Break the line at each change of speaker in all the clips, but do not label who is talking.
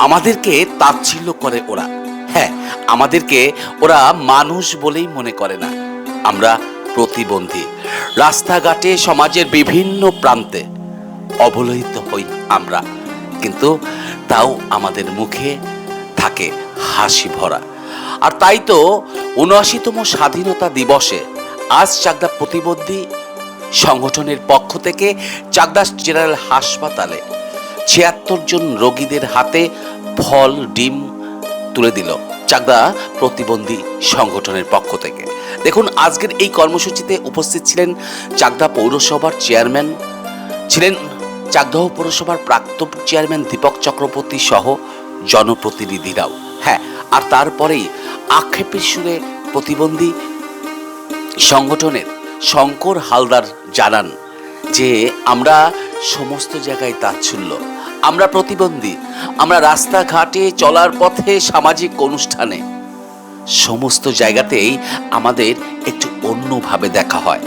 আমাদেরকে তাচ্ছিল্য করে ওরা। হ্যাঁ আমাদেরকে ওরা মানুষ বলেই মনে করে না। আমরা প্রতিবন্ধী। রাস্তাঘাটে সমাজের বিভিন্ন প্রান্তে অবলোহিত হই আমরা। কিন্তু তাও আমাদের মুখে থাকে হাসি ভরা। আর তাই তো উনআশিতম স্বাধীনতা দিবসে আজ চাকদা প্রতিবন্ধী সংগঠনের পক্ষ থেকে চাকদা জেনারেল হাসপাতালে ছিয়াত্তর জন রোগীদের হাতে ফল, ডিম তুলে দিল চাকদা প্রতিবন্ধী সংগঠনের পক্ষ থেকে। দেখুন, আজকের এই কর্মসূচিতে উপস্থিত ছিলেন চাকদা পৌরসভার চেয়ারম্যান, ছিলেন চাকদহ পৌরসভার প্রাক্তন চেয়ারম্যান দীপক চক্রবর্তী সহ জনপ্রতিনিধিরাও। হ্যাঁ আর তারপরেই আক্ষেপের সুরে প্রতিবন্ধী সংগঠনের শঙ্কর হালদার জানান যে, আমরা সমস্ত জায়গায় তাচ্ছল্য। আমরা প্রতিবন্ধী, আমরা রাস্তাঘাটে চলার পথে সামাজিক অনুষ্ঠানে। সমস্ত জায়গাতেই আমাদের একটু অন্যভাবে দেখা হয়।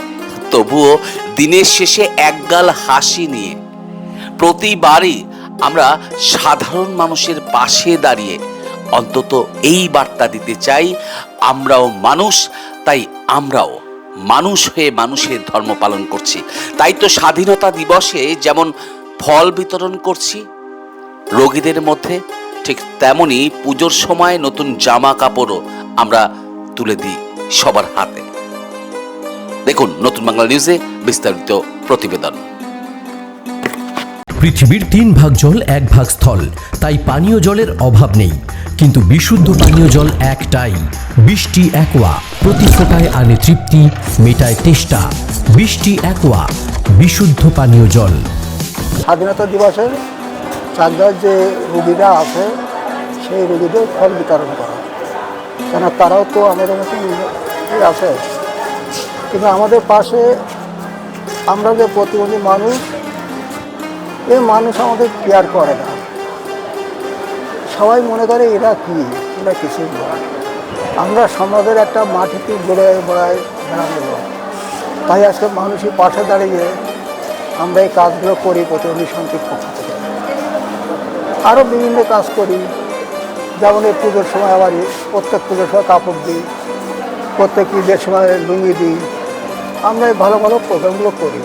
তবুও দিনের শেষে একগাল হাসি নিয়ে। প্রতিবারই আমরা সাধারণ মানুষের পাশে দাঁড়িয়ে অন্তত এই বার্তা দিতে চাই, আমরাও মানুষ, তাই আমরাও মানুষ হয়ে মানুষের ধর্ম পালন করছি। তাই তো স্বাধীনতা দিবসে যেমন ফল বিতরণ করছি রোগীদের মধ্যে ঠিক তেমনি পুজোর সময় নতুন জামা কাপড়ও আমরা তুলে দিই সবার হাতে। দেখুন নতুন বাংলা নিউজে বিস্তারিত প্রতিবেদন।
পৃথিবীর তিন ভাগ জল এক ভাগ স্থল তাই পানীয় জলের অভাব নেই। কিন্তু বিশুদ্ধ পানীয় জল একটাই বৃষ্টি একোয়া প্রতি ফোটায় আনে তৃপ্তি মেটায় তেষ্টা। বৃষ্টি একোয়া বিশুদ্ধ পানীয় জল।
স্বাধীনতা দিবসে চাকদার যে রুগীরা আছে, সেই রুগীদের ফল বিতরণ করা। কেন তারাও তো আমাদের মতন ই আছে। কিন্তু আমাদের পাশে আমরা যে প্রতিবন্ধী মানুষ, এই মানুষ আমাদের কেয়ার করে না। সবাই মনে করে এরা কি? এরা কিছুই নয় আমরা সমাজের একটা মাটিতে গড়ে বেড়ায় বেড়ানো। তাই আজকে মানুষের পাশে দাঁড়িয়ে আমরা এই কাজগুলো করি, প্রতিবন্ধী সমিতির পক্ষ আরও বিভিন্ন কাজ করি। যেমন এই পুজোর সময় আবার প্রত্যেক পুজোর সময় কাপড় দিই, প্রত্যেক ঈদের সময় লুঙ্গি দিই। আমরা এই ভালো ভালো প্রোগ্রামগুলো করি।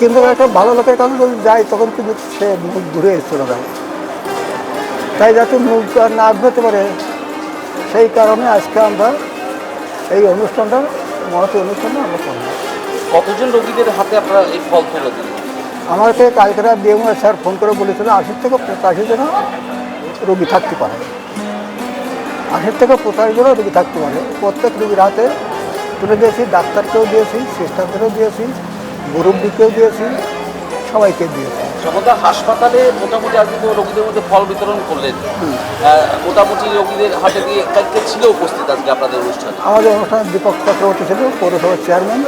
কিন্তু একটা ভালো লোকের কাছে যদি যাই, তখন কিন্তু সে মুখ দূরে চলে যায়। তাই যাতে মুখ না আগ্রহতে পারে, সেই কারণে আজকে আমরা এই অনুষ্ঠানটা মহতি অনুষ্ঠানটা আমরা করি
কতজন রোগীদের হাতে আপনারা এই ফল তুলে দিন
আমাকে কালকে বিএমও স্যার ফোন করে বলেছিল আশির থেকে পঁচাশি জন রোগী থাকতে পারে। আশির থেকে পঁচাশি জন রোগী থাকতে পারে। প্রত্যেক রোগীর হাতে তুলে দিয়েছি ডাক্তারকেও দিয়েছি সিস্টারদেরও দিয়েছি মুরব্বীকেও দিয়েছি সবাইকে দিয়েছি।
সমতা হাসপাতালে মোটামুটি আজকে তো রোগীদের মধ্যে ফল বিতরণ করলেন। মোটামুটি রোগীদের হাতে দিয়ে ছিল উপস্থিত আজকে আপনাদের অনুষ্ঠানে?
আমাদের অনুষ্ঠানে দীপক চক্রবর্তী ছিল পৌরসভার চেয়ারম্যান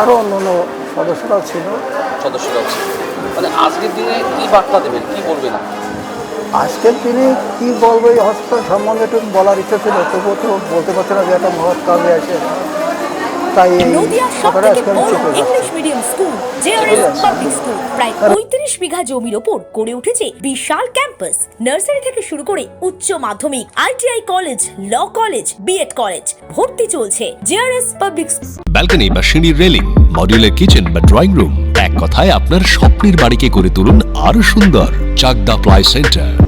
আরও অন্য অন্য সদস্যরাও ছিল।
সদস্যরা ছিল মানে আজকের দিনে কি বার্তা দেবেন? কি বলবেন
আজকের দিনে কি বলব, এই হস্ত সম্বন্ধে একটু বলার ইচ্ছা ছিল, তবুও তো বলতে পারছে না যে একটা মহৎ কাজে আছে। তাই এই
নদিয়ার
কথাটা আজকে আমি চেপে
English medium school JRS public school প্রায় পঁয়ত্রিশ বিঘা জমির ওপর গড়ে উঠেছে বিশাল ক্যাম্পাস নার্সারি থেকে শুরু করে উচ্চ মাধ্যমিক ITI college law college BEd college ভর্তি চলছে জেআরএস পাবলিক
ব্যালকনি বা সিঁড়ির রেলিং মডিউলার কিচেন বা ড্রয়িং রুম এক কথায় আপনার স্বপ্নের বাড়িকে করে তুলুন আরও সুন্দর Chakdah ply centre